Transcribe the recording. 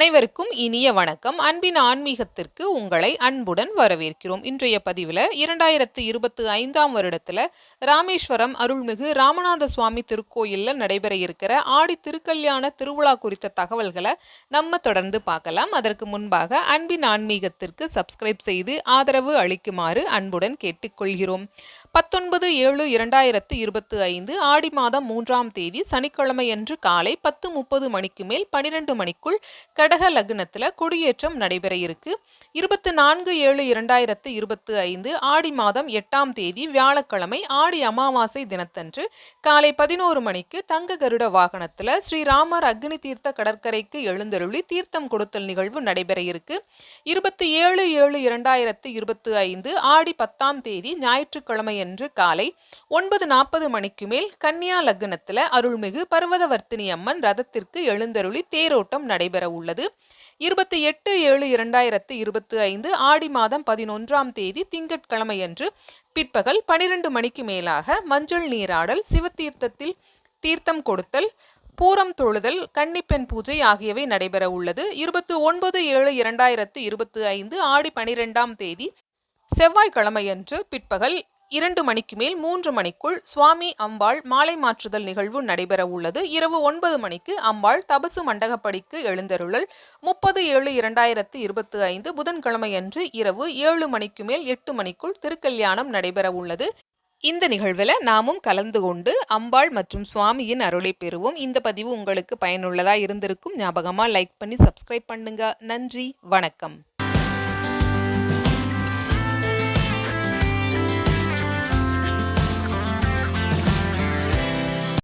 அனைவருக்கும் இனிய வணக்கம். அன்பின் ஆன்மீகத்திற்கு உங்களை அன்புடன் வரவேற்கிறோம். இன்றைய பதிவில் இரண்டாயிரத்து இருபத்தி ஐந்தாம் வருடத்தில் ராமேஸ்வரம் அருள்மிகு ராமநாத சுவாமி திருக்கோயிலில் நடைபெற இருக்கிற ஆடி திருக்கல்யாண திருவிழா குறித்த தகவல்களை நம்ம தொடர்ந்து பார்க்கலாம். அதற்கு முன்பாக அன்பின் ஆன்மீகத்திற்கு சப்ஸ்கிரைப் செய்து ஆதரவு அளிக்குமாறு அன்புடன் கேட்டுக்கொள்கிறோம். பத்தொன்பது ஏழு இரண்டாயிரத்து இருபத்தி ஐந்து ஆடி மாதம் மூன்றாம் தேதி சனிக்கிழமையன்று காலை பத்து முப்பது மணிக்கு மேல் பனிரெண்டு மணிக்குள் கடக லக்னத்தில் கொடியேற்றம் நடைபெற இருக்கு. இருபத்தி நான்கு ஏழு இரண்டாயிரத்து இருபத்தி ஐந்து ஆடி மாதம் எட்டாம் தேதி வியாழக்கிழமை ஆடி அமாவாசை தினத்தன்று காலை பதினோரு மணிக்கு தங்க கருட வாகனத்தில் ஸ்ரீராமர் அக்னி தீர்த்த கடற்கரைக்கு எழுந்தருளி தீர்த்தம் கொடுத்தல் நிகழ்வு நடைபெற இருக்கு. இருபத்தி ஏழு ஏழு இரண்டாயிரத்து இருபத்தி ஐந்து ஆடி பத்தாம் தேதி ஞாயிற்றுக்கிழமை அன்று காலை ஒன்பது நாற்பது மணிக்கு மேல் கன்னியா லக்னத்தில் அருள்மிகு பர்வதவர்த்தினி அம்மன் ரதத்திற்கு எழுந்தருளி தேரோட்டம் நடைபெற உள்ளது. இருபத்தி எட்டு ஏழு இரண்டாயிரத்து இருபத்தி ஐந்து ஆடி மாதம் பதினொன்றாம் தேதி திங்கட்கிழமையன்று பிற்பகல் பனிரெண்டு மணிக்கு மேலாக மஞ்சள் நீராடல் சிவத்தீர்த்தத்தில் தீர்த்தம் கொடுத்தல் பூரம் தொழுதல் கன்னிப்பெண் பூஜை ஆகியவை நடைபெற உள்ளது. இருபத்தி ஒன்பது ஏழு இரண்டாயிரத்து இருபத்தி ஐந்து ஆடி பனிரெண்டாம் தேதி செவ்வாய்க்கிழமையன்று பிற்பகல் இரண்டு மணிக்கு மேல் மூன்று மணிக்குள் சுவாமி அம்பாள் மாலை மாற்றுதல் நிகழ்வு நடைபெற உள்ளது. இரவு ஒன்பது மணிக்கு அம்பாள் தபசு மண்டகப்படிக்கு எழுந்தருளல். முப்பது ஏழு இரண்டாயிரத்து இருபத்தி ஐந்து புதன்கிழமையன்று இரவு ஏழு மணிக்கு மேல் எட்டு மணிக்குள் திருக்கல்யாணம் நடைபெற உள்ளது. இந்த நிகழ்வில் நாமும் கலந்து கொண்டு அம்பாள் மற்றும் சுவாமியின் அருளை பெறுவோம். இந்த பதிவு உங்களுக்கு பயனுள்ளதாக இருந்திருக்கும் ஞாபகமாக லைக் பண்ணி சப்ஸ்கிரைப் பண்ணுங்க. நன்றி வணக்கம்.